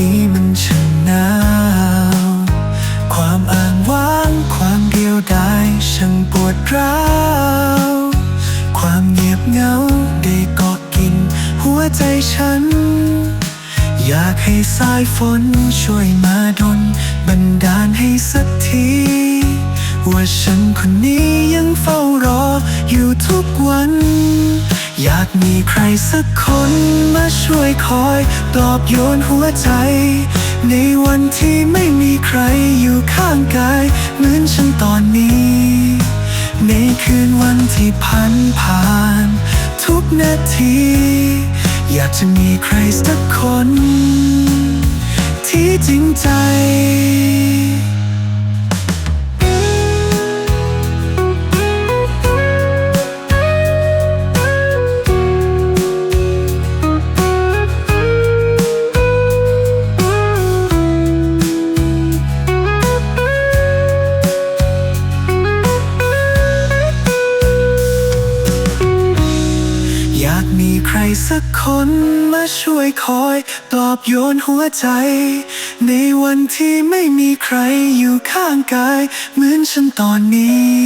นี้มันช่างหนาว ความอ้างว้างความเดียวดายช่างปวดร้าว ความเงียบเหงาได้เกาะกิน หัวใจฉัน อยากให้สายฝนช่วยมาดลบันดาลให้สักที ว่าฉันคนนี้ยังเฝ้ารออยู่ทุกวัน อยากมีใครสักคนมาช่วยคอยปลอบโยนหัวใจ ในวันที่ไม่มีใครอยู่ข้างกาย เหมือนฉันตอนนี้ ในคืนวันที่พันผ่าน ทุกนาที อยากจะมีใครสักคน ที่จริงใจากมีใครสักคนมาช่วยคอยปลอบโยนหัวใจ ในวันที่ไม่มีใครอยู่ข้างกาย เหมือนฉันตอนนี้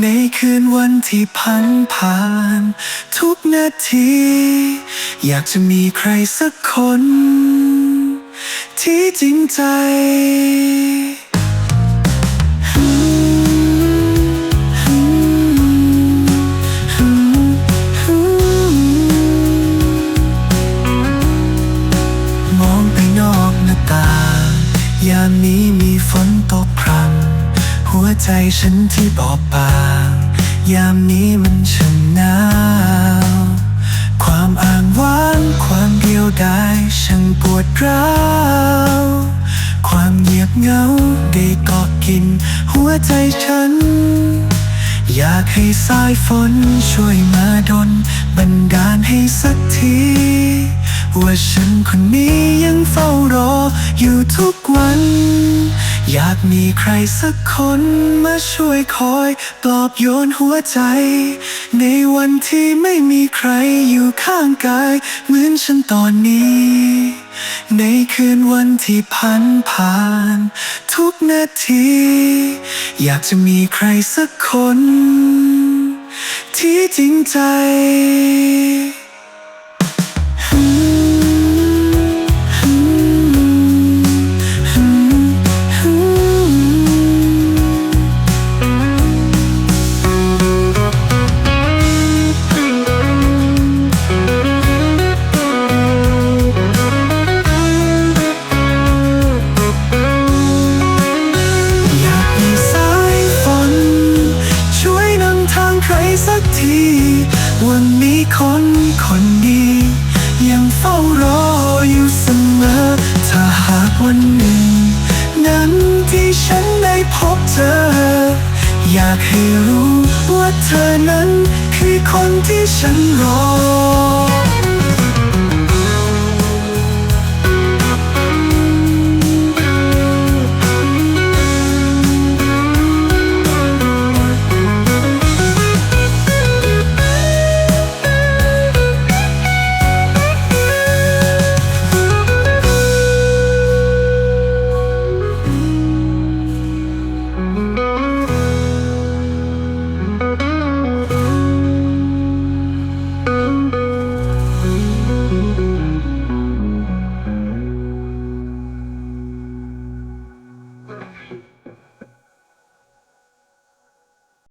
ในคืนวันที่พันผ่าน ทุกนาที อยากจะมีใครสักคน ที่จริงใจ ใจฉันที่บอบบางยามนี้มันช่างหนาวความอ้างว้างความเดียวดายช่างปวดร้าวความเงียบเหงาได้เกาะกิน หัวใจฉัน อยากให้สายฝนช่วยมาดลบันดาลให้สักทีว่าฉันคนนี้ยังเฝ้ารออยู่ทุกวัน อยากมีใครสักคนมาช่วยคอยปลอบโยนหัวใจ ในวันที่ไม่มีใครอยู่ข้างกาย เหมือนฉันตอนนี้ ในคืนวันที่พันผ่าน ทุกนาที อยากจะมีใครสักคน ที่จริงใจ อยากให้รู้ว่าเธอนั้นคือคนที่ฉันรอ